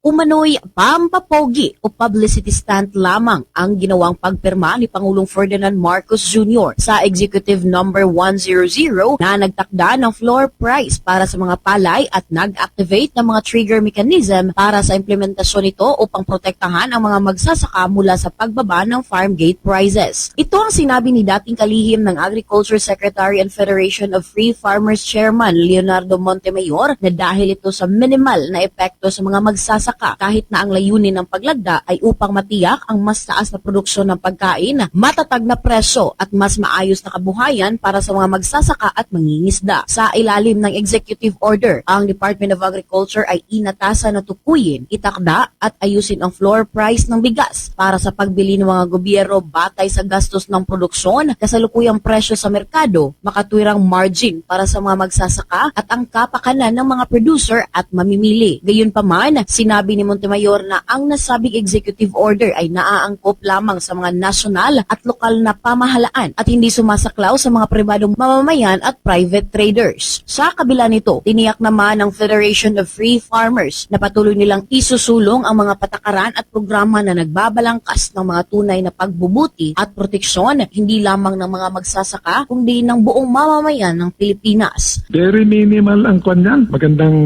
Umano'y pampapogi o publicity stunt lamang ang ginawang pagpirma ni Pangulong Ferdinand Marcos Jr. sa Executive Number 100 na nagtakda ng floor price para sa mga palay at nag-activate ng mga trigger mechanism para sa implementasyon nito upang protektahan ang mga magsasaka mula sa pagbaba ng farm gate prices. Ito ang sinabi ni dating kalihim ng Agriculture Secretary and Federation of Free Farmers Chairman Leonardo Montemayor na dahil ito sa minimal na epekto sa mga magsasaka kahit na ang layunin ng paglagda ay upang matiyak ang mas taas na produksyon ng pagkain, matatag na presyo at mas maayos na kabuhayan para sa mga magsasaka at mangingisda. Sa ilalim ng executive order, ang Department of Agriculture ay inatasan na tukuyin, itakda at ayusin ang floor price ng bigas para sa pagbili ng mga gobyerno batay sa gastos ng produksyon, kasalukuyang presyo sa merkado, makatwirang margin para sa mga magsasaka at ang kapakanan ng mga producer at mamimili. Gayunpaman, sinabi ni Montemayor na ang nasabing executive order ay naaangkop lamang sa mga nasyonal at lokal na pamahalaan at hindi sumasaklaw sa mga pribadong mamamayan at private traders. Sa kabila nito, tiniyak naman ng Federation of Free Farmers na patuloy nilang isusulong ang mga patakaran at programa na nagbabalangkas ng mga tunay na pagbubuti at proteksyon hindi lamang ng mga magsasaka kundi ng buong mamamayan ng Pilipinas. Very minimal ang kwan niyan. Magandang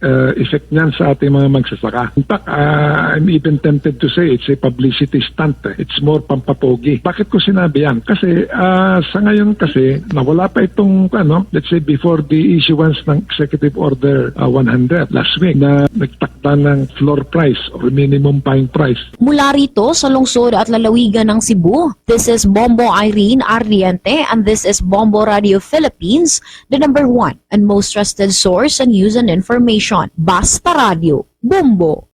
uh, effect niyan sa ating mga magsasaka. In fact, uh, I'm even tempted to say it's a publicity stunt. eh. It's more pampapogi. Bakit ko sinabi yan? Kasi uh, sa ngayon kasi, nawala pa itong, ano, let's say before the issuance ng Executive Order uh, 100 last week na nagtakda ng floor price or minimum buying price Mula rito sa lungsod at lalawigan ng Cebu, this is Bombo Irene Ardiente and this is Bombo Radio Philippines, the number one and most trusted source on news and information. Basta Radio, Bombo.